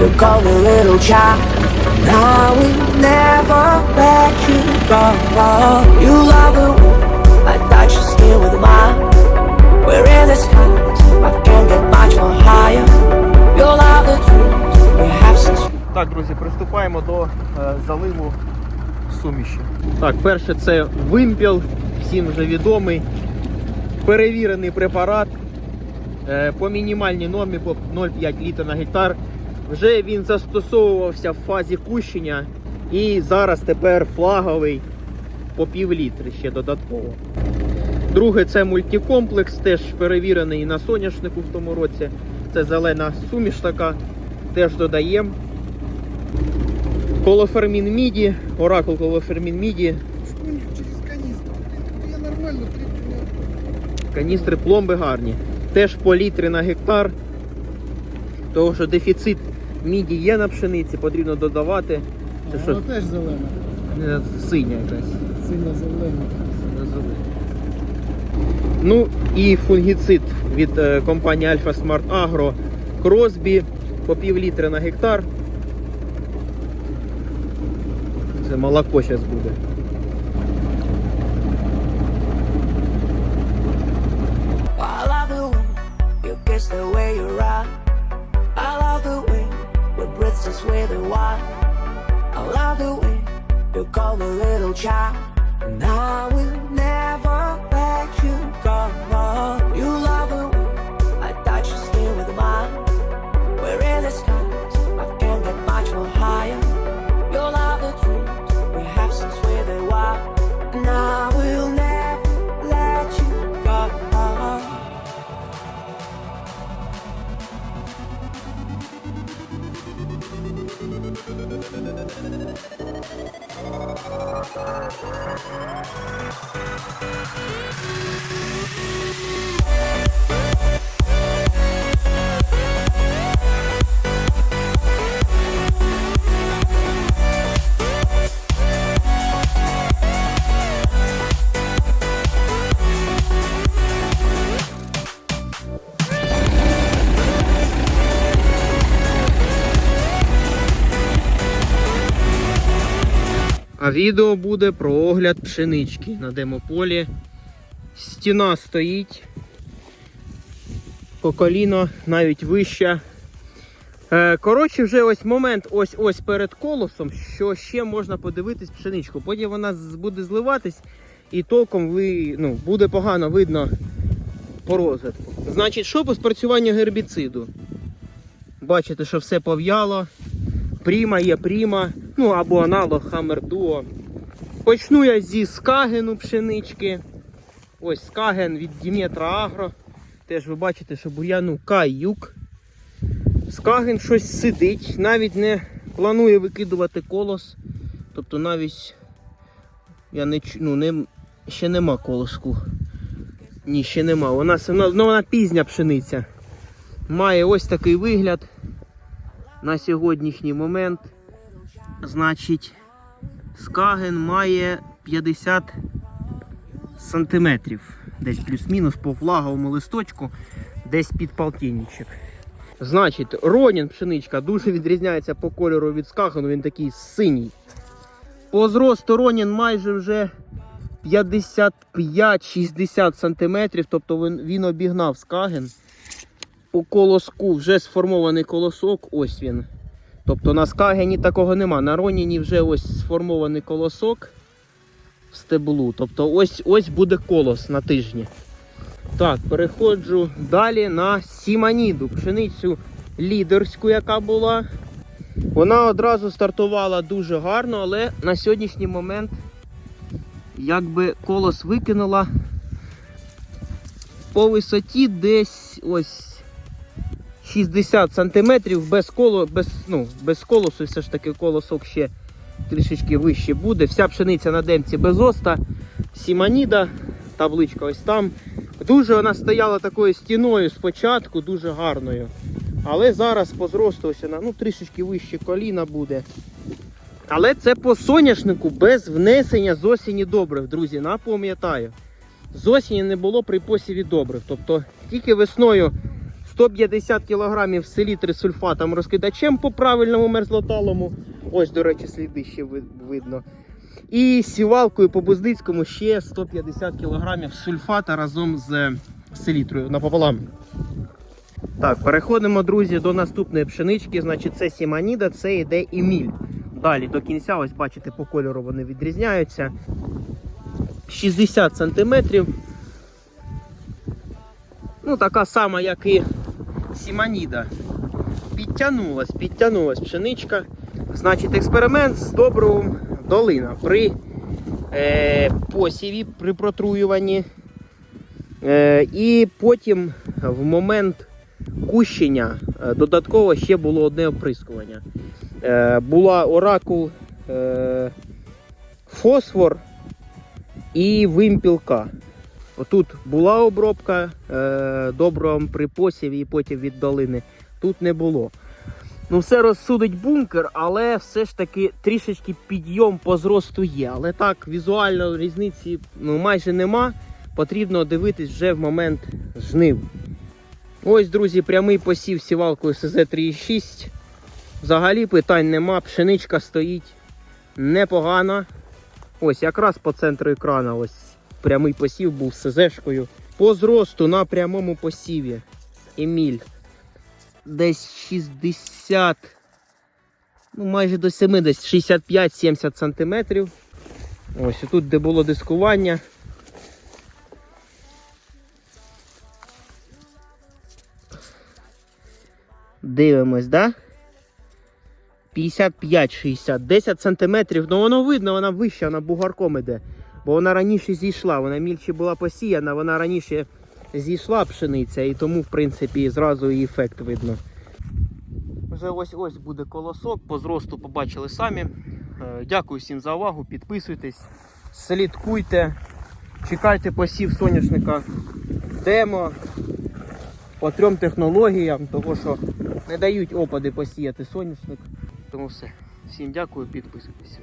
You call me little child. Now we never let you go. You love the way I touch your skin with mine. We're in the skies. I can't get much more higher. You love the dreams we have since. Так, друзі, приступаємо до е, заливу суміші. Так, перше це вимпіл, всім вже відомий, перевірений препарат. Е, по мінімальній нормі по 0,5 літра на гектар. Вже він застосовувався в фазі кущення і зараз тепер флаговий по пів літри ще додатково. Друге це мультикомплекс, теж перевірений на соняшнику в тому році. Це зелена суміш така, теж додаємо. Колофермін міді, оракул колофермін міді, через. Я нормально каністри пломби гарні. Теж по літрі на гектар. Тому що дефіцит міді є на пшениці, потрібно додавати. Це що, Вона теж зелена. е, синя якась. Сильно зелена. Ну і фунгіцид від е, компанії Alpha Smart Agro Кросбі по пів літри на гектар. Це молоко зараз буде. Wine. I love the way you call me little child. And I will Відео буде про огляд пшенички на демополі. Стіна стоїть. По коліно навіть вища. Е, Коротше, вже ось момент ось ось перед колосом, що ще можна подивитись пшеничку. Потім вона буде зливатись і толком ви, ну, буде погано видно по розвитку. Значить, що по спрацюванню гербіциду? Бачите, що все пов'яло. Пріма є пріма, ну або аналог Hammer Duo. Почну я зі скагену пшенички. Ось скаген від Діметра Агро. Теж ви бачите, що бур'яну каюк. Скаген щось сидить, навіть не планує викидувати колос. Тобто навіть я не ну, не, ще нема колоску. Ні, ще нема. Вона, ну, вона пізня пшениця. Має ось такий вигляд на сьогоднішній момент. Значить, скаген має 50 сантиметрів. Десь плюс-мінус по флаговому листочку, десь під полтинничок. Значить, ронін пшеничка дуже відрізняється по кольору від скагену, він такий синій. По зросту ронін майже вже 55-60 сантиметрів, тобто він, він обігнав скаген по колоску вже сформований колосок, ось він. Тобто на скагені такого нема. На роніні вже ось сформований колосок в стеблу. Тобто ось ось буде колос на тижні. Так, переходжу далі на сіманіду, пшеницю лідерську, яка була. Вона одразу стартувала дуже гарно, але на сьогоднішній момент якби колос викинула по висоті десь ось 60 сантиметрів без коло, без, ну, без колосу, все ж таки колосок ще трішечки вище буде. Вся пшениця на демці без оста, сіманіда, табличка ось там. Дуже вона стояла такою стіною спочатку, дуже гарною. Але зараз по зросту ось вона ну, трішечки вище коліна буде. Але це по соняшнику без внесення з осені добрив, друзі, напам'ятаю. З осені не було при посіві добрив. Тобто тільки весною 150 кг селітри сульфатом розкидачем по правильному мерзлоталому. Ось, до речі, сліди ще видно. І сівалкою по Буздицькому ще 150 кг сульфата разом з селітрою напополам. Так, переходимо, друзі, до наступної пшенички. Значить, це сіманіда, це йде і міль. Далі до кінця, ось бачите, по кольору вони відрізняються. 60 сантиметрів. Ну, така сама, як і сіманіда. Підтягнулась, підтягнулась пшеничка. Значить, експеримент з добривом долина при е, посіві, при протруюванні. Е, і потім в момент кущення е, додатково ще було одне оприскування. Е, була оракул е, фосфор і вимпілка. Отут була обробка е, добривом при посіві і потім від долини. Тут не було. Ну, все розсудить бункер, але все ж таки трішечки підйом по зросту є. Але так, візуально різниці ну, майже нема. Потрібно дивитись вже в момент жнив. Ось, друзі, прямий посів сівалкою СЗ-3,6. Взагалі питань нема, пшеничка стоїть непогано. Ось якраз по центру екрана ось прямий посів був з СЗ-шкою. По зросту на прямому посіві Еміль десь 60, ну майже до 70, 65-70 сантиметрів. Ось тут, де було дискування. Дивимось, да? 55-60, 10 сантиметрів. Ну воно видно, вона вища, вона бугарком іде. Бо вона раніше зійшла, вона мільче була посіяна, вона раніше зійшла пшениця, і тому, в принципі, зразу і ефект видно. Вже ось ось буде колосок, по зросту побачили самі. Е, Дякую всім за увагу, підписуйтесь, слідкуйте, чекайте посів соняшника демо по трьом технологіям, того що не дають опади посіяти соняшник. Тому все. Всім дякую, підписуйтесь.